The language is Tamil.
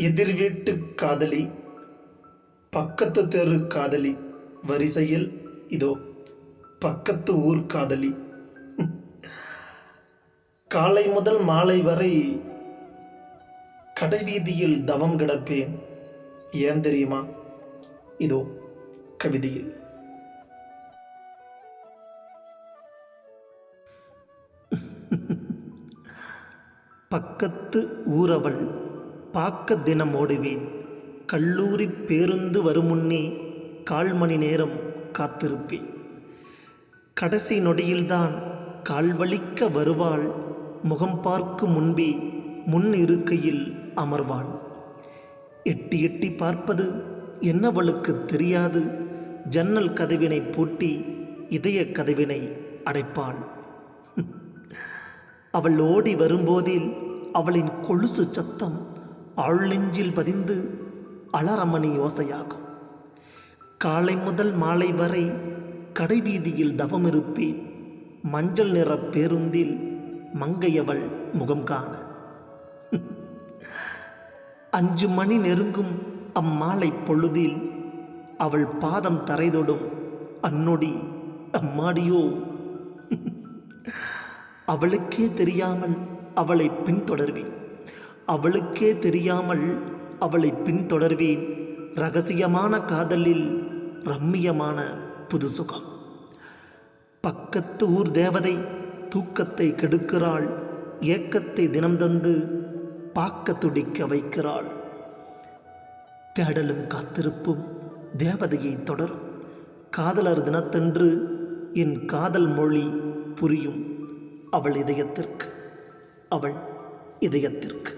எதிர் வீட்டு காதலி பக்கத்து தெரு காதலி வரிசையில் இதோ பக்கத்து ஊர் காதலி. காலை முதல் மாலை வரை கடைவீதியில் தவம் கிடப்பேன். ஏன் தெரியுமா? இதோ கவிதையில். பக்கத்து ஊரவள் பார்க்க தினம் ஓடுவேன். கல்லூரி பேருந்து வரும் முன்னே கால் மணி நேரம் காத்திருப்பேன். கடைசி நொடியில்தான் கால் வலிக்க வருவாள். முகம் பார்க்கும் முன்பே முன் இருக்கையில் அமர்வாள். எட்டி எட்டி பார்ப்பது என்னவளுக்கு தெரியாது. ஜன்னல் கதவினை பூட்டி இதய கதவினை அடைப்பாள். அவள் ஓடி வரும்போதில் அவளின் கொலுசு சத்தம் ஆழ்நெஞ்சில் பதிந்து அலரமணி யோசையாகும். காலை முதல் மாலை வரை கடைவீதியில் தவம் இருப்பேன். மஞ்சள் நிற பேருந்தில் மங்கையவள் முகம் காண. அஞ்சு மணி நெருங்கும் அம்மாலை பொழுதில் அவள் பாதம் தரைதொடும் அன்னொடி அம்மாடியோ. அவளுக்கே தெரியாமல் அவளை பின்தொடர்வேன். அவளுக்கே தெரியாமல் அவளை பின்தொடர்வேன். ரகசியமான காதலில் ரம்மியமான புது சுகம் பக்கத்து ஊர் தேவதை தூக்கத்தை கெடுக்கிறாள். ஏக்கத்தை தினம் தந்து பாக்க துடிக்க வைக்கிறாள். தேடலும் காத்திருப்பும் தேவதையை தொடரும். காதலர் தினத்தன்று என் காதல் மொழி புரியும் அவள் இதயத்திற்கு. அவள் இதயத்திற்கு.